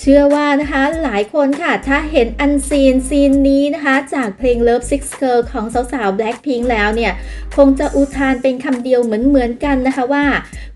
เชื่อว่านะคะหลายคนค่ะ ถ้าเห็นอันซีนซีนนี้นะคะ จากเพลง Love Six Girl ของสาวๆ Blackpink แล้วเนี่ย คงจะอุทานเป็นคำเดียวเหมือนๆกันนะคะว่า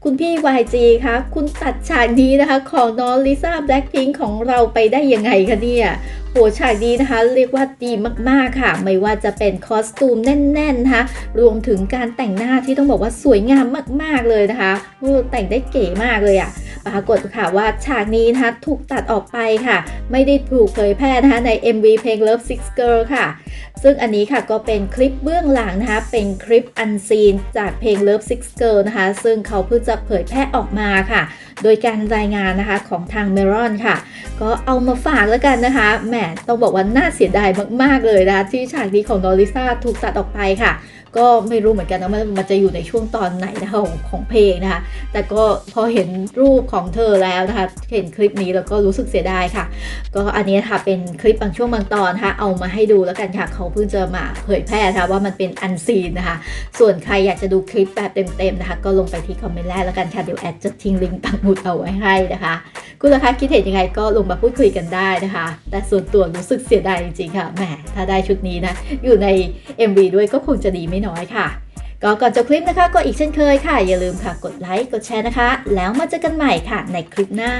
คุณพี่ YG คะคุณตัดฉากนี้นะคะ ของน้องลิซ่า Blackpink ของเราไปได้ยังไงคะเนี่ยโหฉากนี้นะคะ เรียกว่าดีมากๆค่ะ ไม่ว่าจะเป็นคอสตูมแน่นๆนะคะรวมถึงการแต่งหน้าที่ต้องบอกว่าสวยงามมากๆเลยนะคะโอ้แต่งได้เก๋มากเลยอะ ปรากฏค่ะว่าฉากนี้นะคะถูกตัดออกไปค่ะ ไม่ได้ถูกเผยแพร่นะคะใน MV เพลง Love Six Girl ค่ะ ซึ่งอันนี้ค่ะก็เป็นคลิปเบื้องหลังนะคะ เป็นคลิปอันซีนจากเพลง Love Six Girl นะคะ ซึ่งเขาเพิ่งจะเผยแพร่ออกมาค่ะ โดยการรายงานนะคะของทาง Meron ค่ะ ก็เอามาฝากแล้วกันนะคะ แหมต้องบอกว่าน่าเสียดายมาก ๆ เลยนะคะที่ฉากนี้ของดอลิซ่าถูกตัดออกไปค่ะก็ไม่รู้เหมือนกันนะว่ามันจะอยู่ในช่วงตอนไหนนะคะของของเพลงนะคะ แต่ก็พอเห็นรูปของเธอแล้วนะคะ เห็นคลิปนี้แล้วก็รู้สึกเสียดายค่ะ ก็อันนี้ค่ะเป็นคลิปบางช่วงบางตอนนะคะเอามาให้ดูแล้วกันค่ะเขาเพิ่งจะมาเผยแพร่นะคะว่ามันเป็นอันซีนนะคะ ส่วนใครอยากจะดูคลิปแบบเต็มๆนะคะ ก็ลงไปที่คอมเมนต์แรกแล้วกันค่ะ เดี๋ยวแอดจะทิ้งลิงก์ปักหมุดเอาไว้ให้นะคะ คุณราคาคิดเห็นยังไงก็ลงมาพูดคุยกันได้นะคะ แต่ส่วนตัวรู้สึกเสียดายจริงๆค่ะแหมถ้าได้ชุดนี้นะอยู่ใน MV ด้วยก็คงจะดีไม่น้อยค่ะก็ก่อนจบคลิปนะคะก็อีกเช่นเคยค่ะ อย่าลืมค่ะกดไลค์กดแชร์นะคะ แล้วมาเจอกันใหม่ค่ะในคลิปหน้า